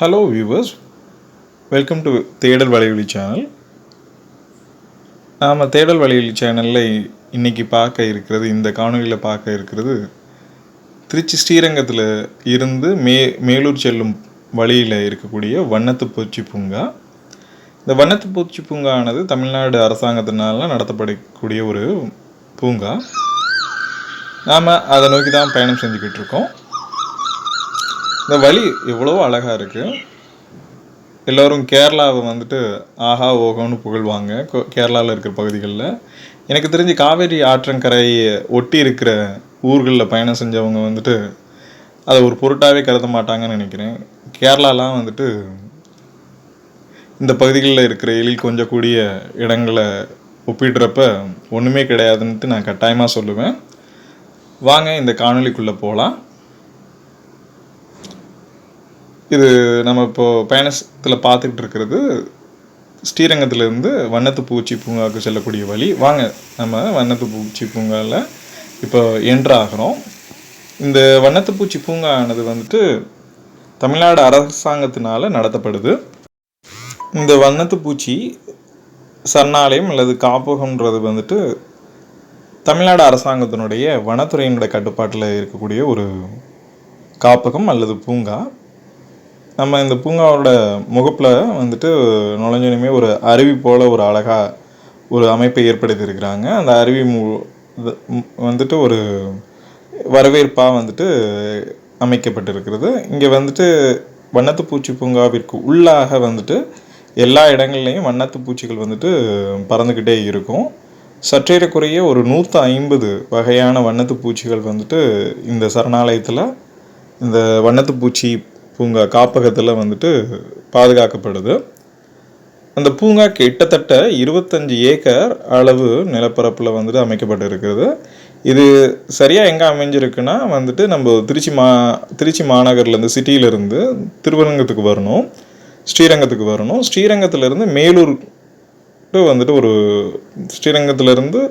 Hello viewers welcome to தேடல் வலைவழி channel நாம் தேடல் வலைவழி சேனலில் இன்னைக்கு பார்க்க இருக்கிறது இந்த காணொலியில் பார்க்க இருக்கிறது திருச்சி ஸ்ரீரங்கத்தில் இருந்து மே மேலூர் செல்லும் வழியில் இருக்கக்கூடிய வண்ணத்து பூச்சி பூங்கா. இந்த வண்ணத்து பூச்சி பூங்கானது தமிழ்நாடு அரசாங்கத்தினால நடத்தப்படக்கூடிய ஒரு பூங்கா. நாம் அதை நோக்கி தான் பயணம் செஞ்சுக்கிட்டு இருக்கோம். இந்த வழி எவ்வளவோ அழகாக இருக்குது எல்லோரும் கேரளாவை வந்துட்டு ஆஹா ஓகோன்னு புகழ்வாங்க. கேரளாவில் இருக்கிற பகுதிகளில். எனக்கு தெரிஞ்சு காவேரி ஆற்றங்கரையை ஒட்டி இருக்கிற ஊர்களில் பயணம் செஞ்சவங்க வந்துட்டு அதை ஒரு பொருட்டாகவே கருத மாட்டாங்கன்னு நினைக்கிறேன். கேரளாலாம் வந்துட்டு இந்த பகுதிகளில் இருக்கிற எழில் கொஞ்சம் கூடிய இடங்களை ஒப்பிடுறப்ப ஒன்றுமே கிடையாதுன்ட்டு நான் கட்டாயமாக சொல்லுவேன். வாங்க இந்த காணொலிக்குள்ளே போகலாம் இது நம்ம இப்போது பயணத்தில் பார்த்துக்கிட்டு இருக்கிறது ஸ்ரீரங்கத்திலேருந்து வண்ணத்து பூச்சி பூங்காவுக்கு செல்லக்கூடிய வழி. வாங்க நம்ம வண்ணத்து பூச்சி பூங்காவில் இப்போ என்றாகிறோம் இந்த வண்ணத்து பூச்சி பூங்கானது வந்துட்டு தமிழ்நாடு அரசாங்கத்தினால் நடத்தப்படுது. இந்த வண்ணத்து பூச்சி சரணாலயம் அல்லது காப்பகம்ன்றது வந்துட்டு தமிழ்நாடு அரசாங்கத்தினுடைய வனத்துறையினுடைய கட்டுப்பாட்டில் இருக்கக்கூடிய ஒரு காப்பகம் அல்லது பூங்கா. நம்ம இந்த பூங்காவோட முகப்பில் வந்துட்டு நுழைஞ்சோனுமே ஒரு அருவி போல் ஒரு அழகாக ஒரு அமைப்பை ஏற்படுத்தியிருக்கிறாங்க. அந்த அருவி மு வந்துட்டு ஒரு வரவேற்பாக வந்துட்டு அமைக்கப்பட்டிருக்கிறது. இங்கே வந்துட்டு வண்ணத்து பூச்சி பூங்காவிற்கு உள்ளாக வந்துட்டு எல்லா இடங்கள்லையும் வண்ணத்து பூச்சிகள் வந்துட்டு பறந்துக்கிட்டே இருக்கும். சற்றேறக்குறைய ஒரு நூற்று ஐம்பது வகையான வண்ணத்து பூச்சிகள் வந்துட்டு இந்த சரணாலயத்தில் இந்த வண்ணத்து பூச்சி பூங்கா காப்பகத்தில் வந்துட்டு பாதுகாக்கப்படுது. அந்த பூங்கா கிட்டத்தட்ட இருபத்தஞ்சி ஏக்கர் அளவு நிலப்பரப்பில் வந்துட்டு அமைக்கப்பட்டிருக்கிறது. இது சரியாக எங்கே அமைஞ்சிருக்குன்னா வந்துட்டு நம்ம திருச்சி மா திருச்சி மாநகர்லேருந்து சிட்டியிலேருந்து திருவரங்கத்துக்கு வரணும். ஸ்ரீரங்கத்துக்கு வரணும். ஸ்ரீரங்கத்துலேருந்து மேலூர் வந்துட்டு ஒரு ஸ்ரீரங்கத்துலேருந்து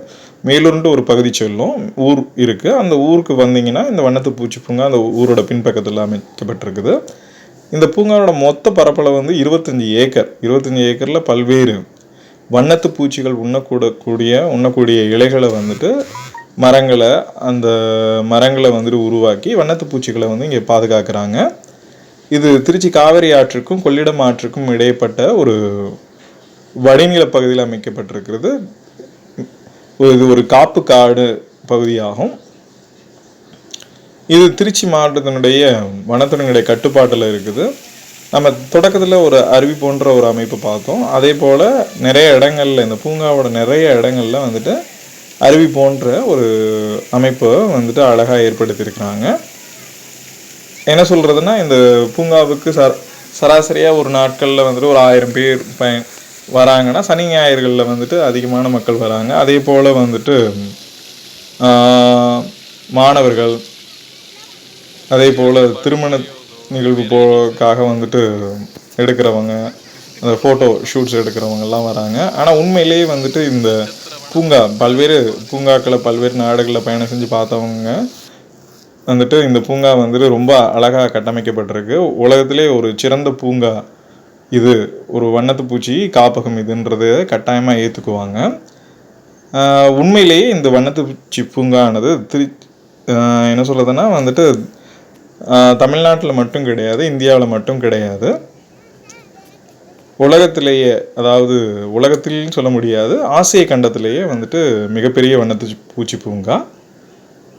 மேலூர்ன்ட்டு ஒரு பகுதி செல்லும். ஊர் இருக்குது அந்த ஊருக்கு வந்தீங்கன்னா இந்த வண்ணத்து பூச்சி பூங்கா அந்த ஊரோட பின்பக்கத்தில் அமைக்கப்பட்டிருக்குது. இந்த பூங்காவோட மொத்த பரப்பளவு வந்து இருபத்தஞ்சி ஏக்கர். இருபத்தஞ்சி ஏக்கரில் பல்வேறு வண்ணத்து பூச்சிகள் உண்ணக்கூடக்கூடிய உண்ணக்கூடிய இலைகளை வந்துட்டு மரங்களை அந்த மரங்களை வந்துட்டு உருவாக்கி வண்ணத்து பூச்சிகளை வந்து இங்கே பாதுகாக்கிறாங்க. இது திருச்சி காவிரி ஆற்றுக்கும் கொள்ளிடம் ஆற்றுக்கும் இடைப்பட்ட ஒரு வடிநில பகுதியில் அமைக்கப்பட்டிருக்கிறது. இது ஒரு காப்பு காடு பகுதியாகும். இது திருச்சி மாவட்டத்தினுடைய வனத்தினுடைய கட்டுப்பாட்டில் இருக்குது. நம்ம தொடக்கத்தில் ஒரு அருவி போன்ற ஒரு அமைப்பு பார்த்தோம். அதே போல் நிறைய இடங்களில் இந்த பூங்காவோட நிறைய இடங்கள்ல வந்துட்டு அருவி போன்ற ஒரு அமைப்பை வந்துட்டு அழகாக ஏற்படுத்தியிருக்கிறாங்க. என்ன சொல்கிறதுனா இந்த பூங்காவுக்கு சர சராசரியாக ஒரு நாட்களில் வந்துட்டு ஒரு ஆயிரம் பேர் பயன் வராங்கன்னா சனி ஞாயிறுகளில் வந்துட்டு அதிகமான மக்கள் வராங்க. அதே போல் வந்துட்டு மாணவர்கள் அதே போல் திருமண நிகழ்வு போக்காக வந்துட்டு எடுக்கிறவங்க அந்த ஃபோட்டோ ஷூட்ஸ் எடுக்கிறவங்கெல்லாம் வராங்க. ஆனால் உண்மையிலேயே வந்துட்டு இந்த பூங்கா பல்வேறு பூங்காக்களை பல்வேறு நாடுகளில் பயணம் செஞ்சு பார்த்தவங்க வந்துட்டு இந்த பூங்கா வந்துட்டு ரொம்ப அழகாக கட்டமைக்கப்பட்டிருக்கு. உலகத்திலே ஒரு சிறந்த பூங்கா இது ஒரு வண்ணத்து பூச்சி காப்பகம் இதுன்றது கட்டாயமாக ஏற்றுக்குவாங்க உண்மையிலேயே இந்த வண்ணத்து பூச்சி பூங்கானது திரு என்ன சொல்கிறதுன்னா வந்துட்டு தமிழ்நாட்டில் மட்டும் கிடையாது இந்தியாவில் மட்டும் கிடையாது. உலகத்திலேயே அதாவது உலகத்திலும் சொல்ல முடியாது ஆசிய கண்டத்திலேயே வந்துட்டு மிகப்பெரிய வண்ணத்து பூச்சி பூங்கா.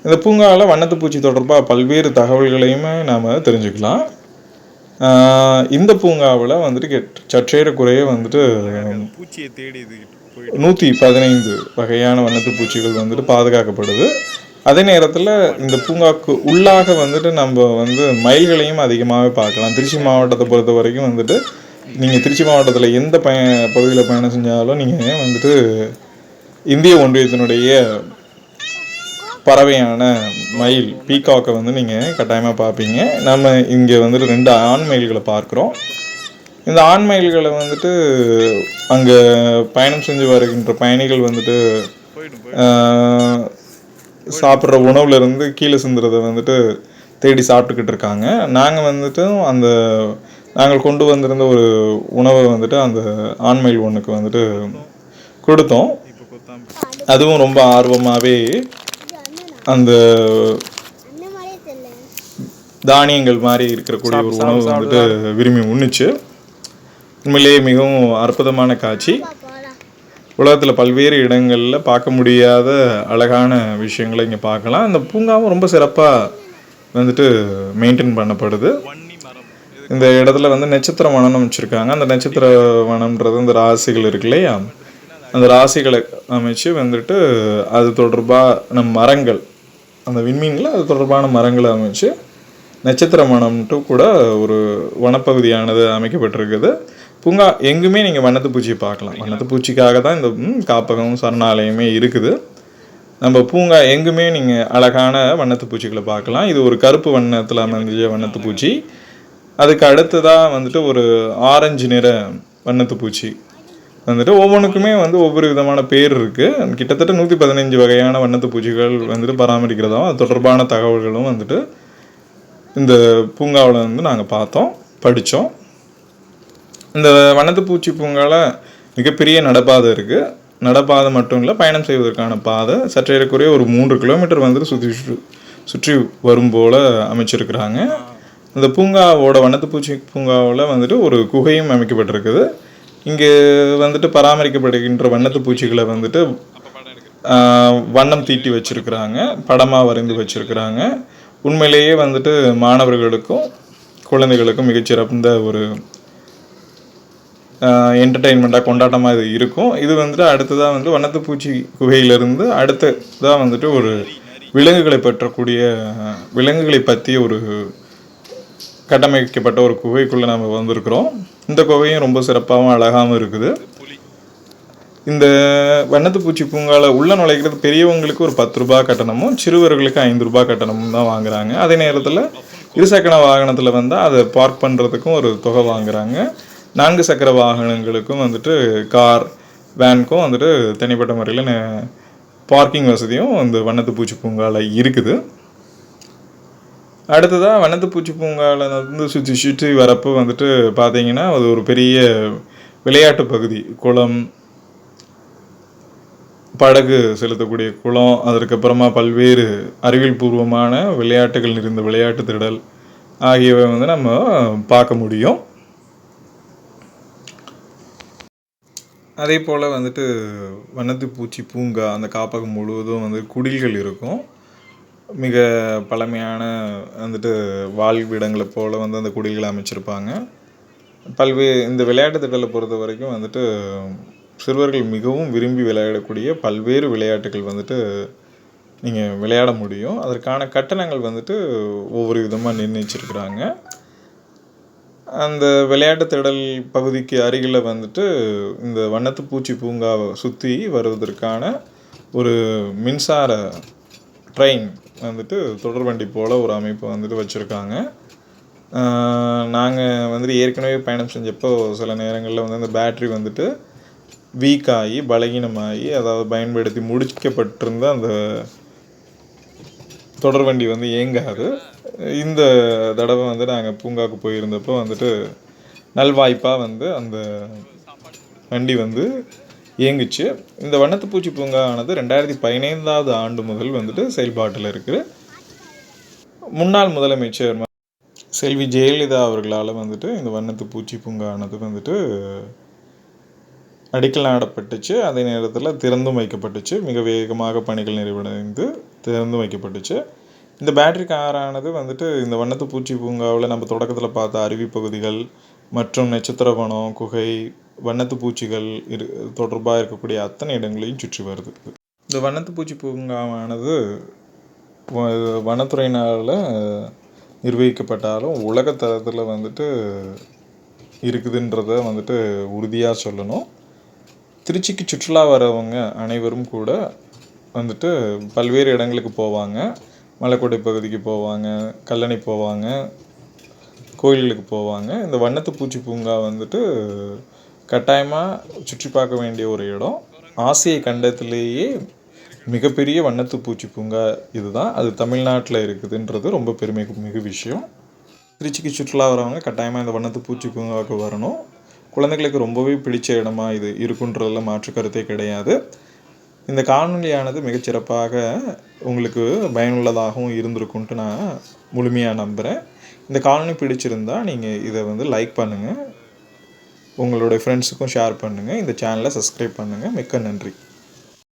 இந்த பூங்காவில் வண்ணத்து பூச்சி தொடர்பாக பல்வேறு தகவல்களையுமே நாம் தெரிஞ்சுக்கலாம். இந்த பூங்காவில் வந்துட்டு சற்றேற குறைய வந்துட்டு பூச்சியை தேடி நூற்றி பதினைந்து வகையான வண்ணத்து பூச்சிகள் வந்துட்டு பாதுகாக்கப்படுது. அதே நேரத்தில் இந்த பூங்காவுக்கு உள்ளாக வந்துட்டு நம்ம வந்து மயில்களையும் அதிகமாகவே பார்க்கலாம். திருச்சி மாவட்டத்தை பொறுத்த வரைக்கும் வந்துட்டு நீங்கள் திருச்சி மாவட்டத்தில் எந்த பய பகுதியில் பயணம் செஞ்சாலும் நீங்கள் வந்துட்டு இந்திய ஒன்றியத்தினுடைய பறவையான மயில் பீகாக்கை வந்து நீங்கள் கட்டாயமாக பார்ப்பீங்க. நம்ம இங்கே வந்துட்டு ரெண்டு ஆண் மயில்களை பார்க்குறோம். இந்த ஆண் மயில்களை வந்துட்டு அங்கே பயணம் செஞ்சு வருகின்ற பயணிகள் வந்துட்டு சாப்பிட்ற உணவுலேருந்து கீழே சிந்துறதை வந்துட்டு தேடி சாப்பிட்டுக்கிட்டு இருக்காங்க. நாங்கள் வந்துட்டு அந்த நாங்கள் கொண்டு வந்திருந்த ஒரு உணவை வந்துட்டு அந்த ஆண்மயில் ஒன்றுக்கு வந்துட்டு கொடுத்தோம். அதுவும் ரொம்ப ஆர்வமாகவே அந்த தானியங்கள் மாதிரி இருக்கக்கூடிய ஒரு உணவு வந்துட்டு விரும்பி உண்ணுச்சு. உண்மையிலேயே மிகவும் அற்புதமான காட்சி. உலகத்தில் பல்வேறு இடங்களில் பார்க்க முடியாத அழகான விஷயங்களை இங்கே பார்க்கலாம். இந்த பூங்காவும் ரொம்ப சிறப்பாக வந்துட்டு மெயின்டைன் பண்ணப்படுது. இந்த இடத்துல வந்து நட்சத்திர வனம்னு வச்சுருக்காங்க அந்த நட்சத்திர வனம்ன்றது இந்த ராசிகள் இருக்கு இல்லையா? அந்த ராசிகளை அமைச்சு வந்துட்டு அது தொடர்பாக நம் மரங்கள் அந்த விண்மீனில் அது தொடர்பான மரங்களை அமைச்சு நட்சத்திர வனம்ட்டு கூட ஒரு வனப்பகுதியானது அமைக்கப்பட்டிருக்குது. பூங்கா எங்குமே நீங்கள் வண்ணத்து பூச்சியை பார்க்கலாம். வண்ணத்து பூச்சிக்காக தான் இந்த ம், காப்பகம் சரணாலயமே இருக்குது. நம்ம பூங்கா எங்குமே நீங்கள் அழகான வண்ணத்து பூச்சிகளை பார்க்கலாம். இது ஒரு கருப்பு வண்ணத்தில் அமைஞ்ச வண்ணத்து பூச்சி. அதுக்கு அடுத்ததாக வந்துட்டு ஒரு ஆரஞ்சு நிற வண்ணத்து பூச்சி. வந்துட்டு ஒவ்வொன்றுக்குமே வந்து ஒவ்வொரு விதமான பேர் இருக்குது கிட்டத்தட்ட நூற்றி பதினஞ்சு வகையான வண்ணத்து பூச்சிகள் வந்துட்டு பராமரிக்கிறதாகவும் அது தொடர்பான தகவல்களும் வந்துட்டு இந்த பூங்காவில் வந்து நாங்கள் பார்த்தோம் படித்தோம் இந்த வண்ணத்து பூச்சி பூங்காவில் மிகப்பெரிய நடப்பாதை இருக்குது நடப்பாதை மட்டும் இல்லை பயணம் செய்வதற்கான பாதை சற்றேறக்குறைய ஒரு மூன்று கிலோமீட்டர் வந்துட்டு சுற்றி சுற்றி வரும் போல் அமைச்சிருக்கிறாங்க. இந்த பூங்காவோட வண்ணத்து பூச்சி பூங்காவில் வந்துட்டு ஒரு குகையும் அமைக்கப்பட்டிருக்குது. இங்கே வந்துட்டு பராமரிக்கப்படுகின்ற வண்ணத்து பூச்சிகளை வந்துட்டு வண்ணம் தீட்டி வச்சிருக்கிறாங்க படமாக வரைந்து வச்சிருக்கிறாங்க. உண்மையிலேயே வந்துட்டு மாணவர்களுக்கும் குழந்தைகளுக்கும் மிகச்சிறந்த ஒரு என்டர்டெயின்மெண்ட்டாக கொண்டாட்டமாக இது இருக்கும். இது வந்துட்டு அடுத்ததாக வந்து வண்ணத்து பூச்சி குகையிலிருந்து அடுத்ததாக வந்துட்டு ஒரு விலங்குகளை பற்றக்கூடிய விலங்குகளை பற்றிய ஒரு கட்டமைக்கப்பட்ட ஒரு குகைக்குள்ளே நம்ம வந்திருக்கிறோம். இந்த குகையும் ரொம்ப சிறப்பாகவும் அழகாகவும் இருக்குது. இந்த வண்ணத்து பூச்சி பூங்காவில் உள்ள நுழைக்கிறது பெரியவங்களுக்கு ஒரு பத்து ரூபாய் கட்டணமும் சிறுவர்களுக்கு ஐந்து ரூபாய் கட்டணமும் தான் வாங்குறாங்க. அதே நேரத்தில் இருசக்கர வாகனத்தில் வந்தால் அதை பார்க் பண்ணுறதுக்கும் ஒரு தொகை வாங்குறாங்க. நான்கு சக்கர வாகனங்களுக்கும் வந்துட்டு கார் வேனுக்கும் வந்துட்டு தனிப்பட்ட முறையில் பார்க்கிங் வசதியும் இந்த வண்ணத்து பூச்சி பூங்காவில் இருக்குது. அடுத்ததாக வனத்து பூச்சி பூங்காவில் வந்து சுற்றி சுற்றி வரப்போ வந்துட்டு பார்த்தீங்கன்னா அது ஒரு பெரிய விளையாட்டு பகுதி. குளம் படகு செலுத்தக்கூடிய குளம் அதற்கப்புறமா பல்வேறு அறிவியல் பூர்வமான விளையாட்டுகள் நிறைந்த விளையாட்டு திடல் ஆகியவை வந்து நம்ம பார்க்க முடியும். அதே போல் வந்துட்டு வனத்து பூச்சி பூங்கா அந்த காப்பகம் முழுவதும் வந்து குடில்கள் இருக்கும். மிக பழமையான வந்துட்டு வாழ்விடங்களை போல் வந்து அந்த குடில்களை அமைச்சிருப்பாங்க. பல்வே இந்த விளையாட்டு திடலை பொறுத்த வரைக்கும் வந்துட்டு சிறுவர்கள் மிகவும் விரும்பி விளையாடக்கூடிய பல்வேறு விளையாட்டுகள் வந்துட்டு நீங்கள் விளையாட முடியும். அதற்கான கட்டணங்கள் வந்துட்டு ஒவ்வொரு விதமாக நிர்ணயிச்சிருக்கிறாங்க. அந்த விளையாட்டு திடல் பகுதிக்கு அருகில் வந்துட்டு இந்த வண்ணத்து பூச்சி பூங்காவை சுற்றி வருவதற்கான ஒரு மின்சார ட்ரெயின் வந்துட்டு தொடர்வண்டி போல் ஒரு அமைப்பு வந்துட்டு வச்சுருக்காங்க. நாங்கள் வந்துட்டு ஏற்கனவே பயணம் செஞ்சப்போ சில நேரங்களில் வந்து அந்த பேட்ரி வந்துட்டு வீக் ஆகி பலகீனமாகி அதாவது பயன்படுத்தி முடிக்கப்பட்டிருந்த அந்த தொடர்வண்டி வந்து இயங்காது. இந்த தடவை வந்து நாங்கள் பூங்காவுக்கு போயிருந்தப்போ வந்துட்டு நல்வாய்ப்பாக வந்து அந்த வண்டி வந்து இயங்குச்சு. இந்த வண்ணத்து பூச்சி பூங்காவானது ரெண்டாயிரத்தி பதினைந்தாவது ஆண்டு முதல் வந்துட்டு செயல்பாட்டில் இருக்குது. முன்னாள் முதலமைச்சர் செல்வி ஜெயலலிதா அவர்களால் வந்துட்டு இந்த வண்ணத்து பூச்சி பூங்கானது வந்துட்டு அடிக்கல் நாடப்பட்டுச்சு. அதே நேரத்தில் திறந்தும் வைக்கப்பட்டுச்சு. மிக வேகமாக பணிகள் நிறைவடைந்து திறந்தும் வைக்கப்பட்டுச்சு. இந்த பேட்டரி காரானது வந்துட்டு இந்த வண்ணத்து பூச்சி பூங்காவில் நம்ம தொடக்கத்தில் பார்த்த அருவி பகுதிகள் மற்றும் நட்சத்திர வனம் குகை வண்ணத்து பூச்சிகள் இரு தொடர்பாக இருக்கக்கூடிய அத்தனை இடங்களையும் சுற்றி வருது. இந்த வண்ணத்து பூச்சி பூங்காவானது வ- வனத்துறையினால் நிர்வகிக்கப்பட்டாலும் உலகத்தரத்தில் வந்துட்டு இருக்குதுன்றத வந்துட்டு உறுதியாக சொல்லணும். திருச்சிக்கு சுற்றுலா வரவங்க அனைவரும் கூட வந்துட்டு பல்வேறு இடங்களுக்கு போவாங்க. மலைக்கோட்டை பகுதிக்கு போவாங்க கல்லணை போவாங்க கோயில்களுக்கு போவாங்க. இந்த வண்ணத்து பூச்சி பூங்கா வந்துட்டு கட்டாயமாக சுற்றி பார்க்க வேண்டிய ஒரு இடம். ஆசிய கண்டத்திலேயே மிகப்பெரிய வண்ணத்து பூச்சி பூங்கா இதுதான். அது தமிழ்நாட்டில் இருக்குதுன்றது ரொம்ப பெருமை மிகு விஷயம். திருச்சிக்கு சுற்றுலா வரவங்க கட்டாயமாக இந்த வண்ணத்து பூச்சி பூங்காவுக்கு வரணும். குழந்தைகளுக்கு ரொம்பவே பிடிச்ச இடமா இது இருக்குன்றதுல மாற்று கருத்தே கிடையாது. இந்த காணொலியானது மிகச்சிறப்பாக உங்களுக்கு பயனுள்ளதாகவும் இருந்திருக்குன்ட்டு நான் முழுமையாக நம்புகிறேன் இந்த காணொலி பிடிச்சிருந்தா நீங்கள் இதை வந்து லைக் பண்ணுங்கள் உங்களுடைய ஃப்ரெண்ட்ஸுக்கும் ஷேர் பண்ணுங்கள் இந்த சேனலை சப்ஸ்கிரைப் பண்ணுங்கள் மிக்க நன்றி.